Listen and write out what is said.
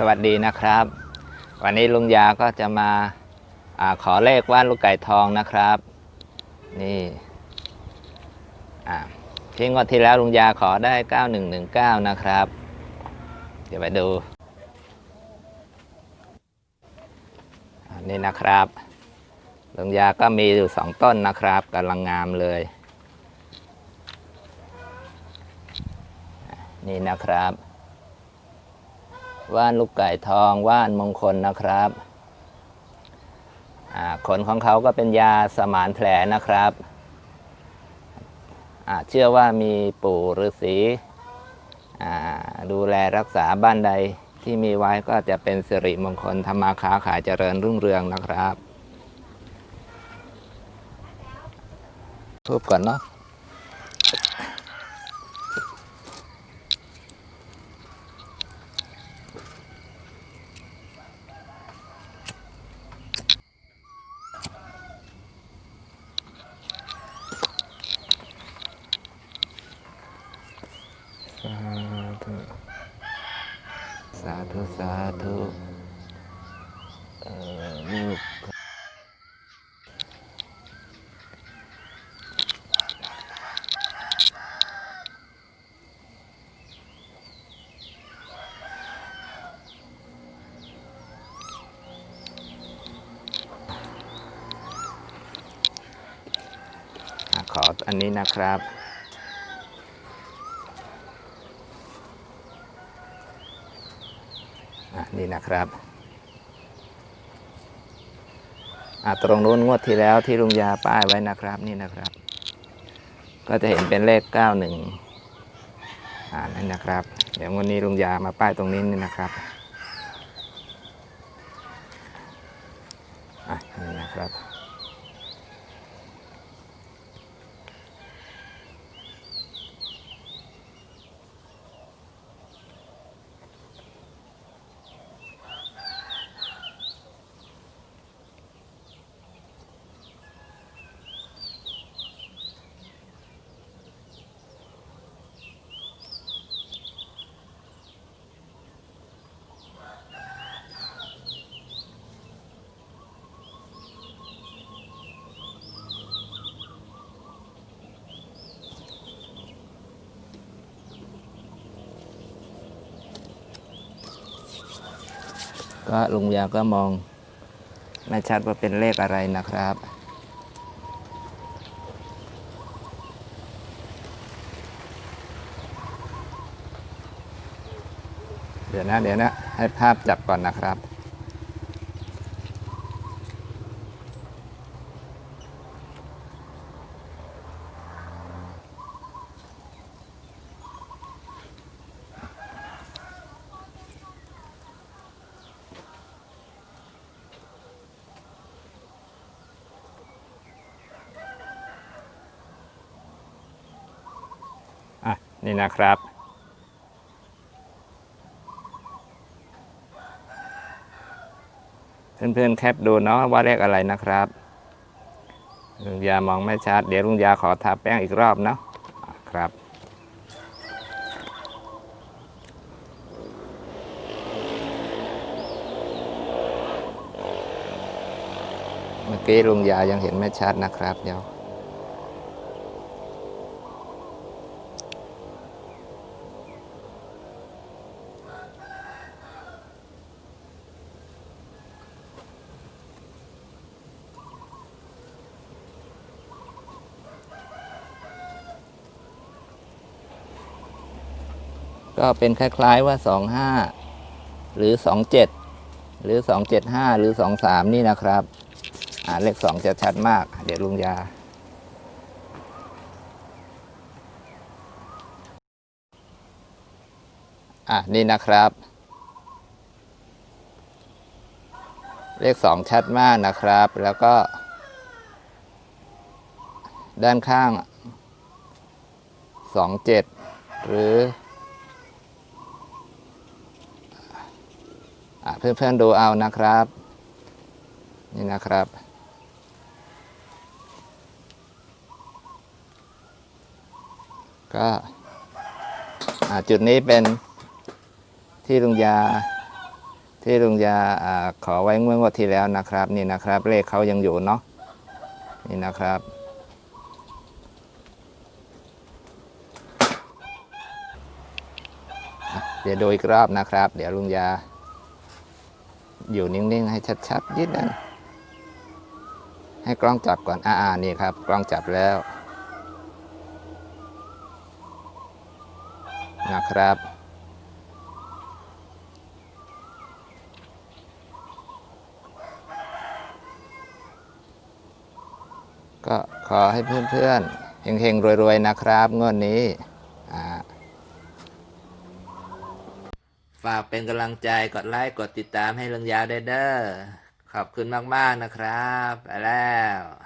สวัสดีนะครับ วันนี้ลุงยาก็จะมาอาขอเลขว่านลูกไก่ทองนะครับ นี่ที่งวดที่แล้วลุงยาขอได้ 9119 นะครับ เดี๋ยวไปดูนี่นะครับลุงยาก็มีอยู่สองต้นนะครับกำลังงามเลย นี่นะครับ ว่านลูกไก่ทองว่านมงคลนะครับขนของเขาก็เป็นยาสมานแผลนะครับ เชื่อว่ามีปู่ฤาษีดูแลรักษาบ้านใดที่มีไว้ก็จะเป็นสิริมงคลทำมาค้าขายเจริญรุ่งเรืองนะครับ ทูบก่อนเนาะ ธุสาธุ สาธุเอ่อลูกขออันนี้นะครับ อะ นี่นะครับตรงนู้นงวดที่แล้วที่ลุงยาป้ายไว้นะครับนี่นะครับ ก็จะเห็นเป็นเลข 91อ่านั่นนะครับ เดี๋ยววันนี้ลุงยามาป้ายตรงนี้นี่นะครับอะนี่นะครับ ก็ลุงยาก็มองไม่ชัดว่าเป็นเลขอะไรนะครับ เดี๋ยวนะ เดี๋ยวนะ ให้ภาพจับก่อนนะครับ อะ นี่นะครับ เพื่อนๆแคปดูเนาะว่าเลขอะไรนะครับลุงยามองไม่ชัด เดี๋ยวลุงยาขอทาแป้งอีกรอบเนาะอะครับเมื่อกี้ลุงยายังเห็นไม่ชัดนะครับเดี๋ยว ก็เป็นคล้ายๆว่า 25 หรือ 27 หรือ 275 หรือ 23 นี่นะครับ อ่าเลข 2 จะชัดมาก เดี๋ยวลุงยา อะ นี่นะครับ เลข 2 ชัดมากนะครับ แล้วก็ ด้านข้าง 27 หรือ อะ เพื่อนๆดูเอานะครับ นี่นะครับ ก็จุดนี้เป็นที่ลุงยาที่ลุงยาอ่าขอไว้เมื่องวดที่แล้วนะครับ นี่นะครับ เลขเขายังอยู่เนาะนี่นะครับเดี๋ยวดูอีกรอบนะครับ เดี๋ยวลุงยา อยู่นิ่งๆ ให้ชัดๆ นิดนึงให้กล้องจับก่อน อ่าๆนี่ครับ กล้องจับแล้ว นะครับ ก็ขอให้เพื่อนๆเฮงๆ รวย ๆ นะครับงวดนี้อ่า ฝากเป็นกำลังใจกดไลค์กดติดตามให้เรื่องยาวได้เด้อขอบคุณมาก ๆ นะครับ ไปแล้ว